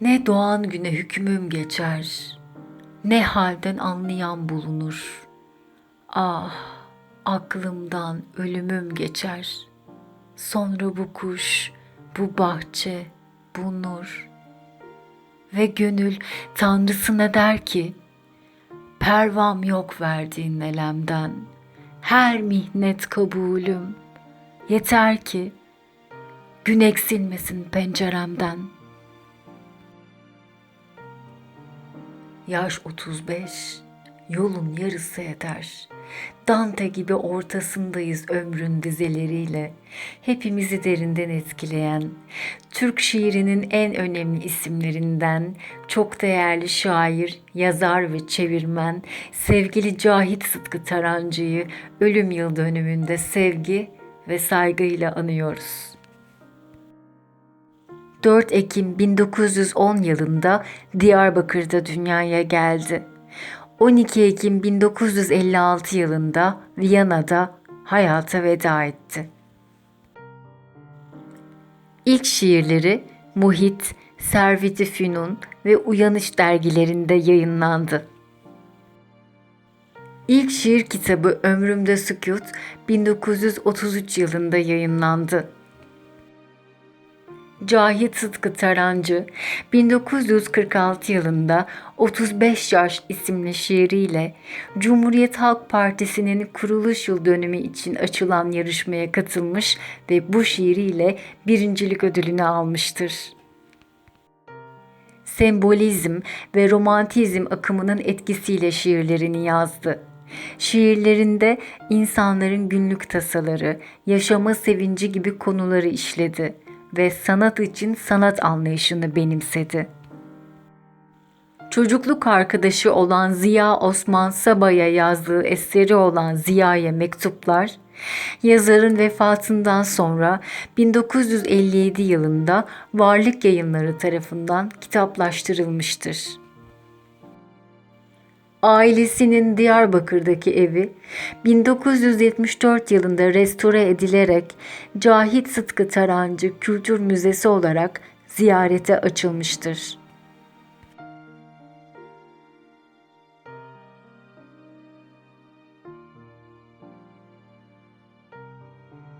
Ne doğan güne hükmüm geçer, ne halden anlayan bulunur. Ah, aklımdan ölümüm geçer. Sonra bu kuş, bu bahçe, bu nur. Ve gönül tanrısına der ki, Pervam yok verdiğin elemden, her mihnet kabulüm. Yeter ki gün eksilmesin penceremden. Yaş 35, yolun yarısı eder. Dante gibi ortasındayız ömrün dizeleriyle. Hepimizi derinden etkileyen, Türk şiirinin en önemli isimlerinden, çok değerli şair, yazar ve çevirmen, sevgili Cahit Sıtkı Tarancı'yı ölüm yıl dönümünde sevgi ve saygıyla anıyoruz. 4 Ekim 1910 yılında Diyarbakır'da dünyaya geldi. 12 Ekim 1956 yılında Viyana'da hayata veda etti. İlk şiirleri Muhit, Servet-i Fünun ve Uyanış dergilerinde yayınlandı. İlk şiir kitabı Ömrümde Sükut 1933 yılında yayınlandı. Cahit Sıtkı Tarancı 1946 yılında 35 Yaş isimli şiiriyle Cumhuriyet Halk Partisi'nin kuruluş yıl dönümü için açılan yarışmaya katılmış ve bu şiiriyle birincilik ödülünü almıştır. Sembolizm ve romantizm akımının etkisiyle şiirlerini yazdı. Şiirlerinde insanların günlük tasaları, yaşama sevinci gibi konuları işledi ve sanat için sanat anlayışını benimsedi. Çocukluk arkadaşı olan Ziya Osman Saba'ya yazdığı eseri olan Ziya'ya mektuplar, yazarın vefatından sonra 1957 yılında Varlık Yayınları tarafından kitaplaştırılmıştır. Ailesinin Diyarbakır'daki evi 1974 yılında restore edilerek Cahit Sıtkı Tarancı Kültür Müzesi olarak ziyarete açılmıştır.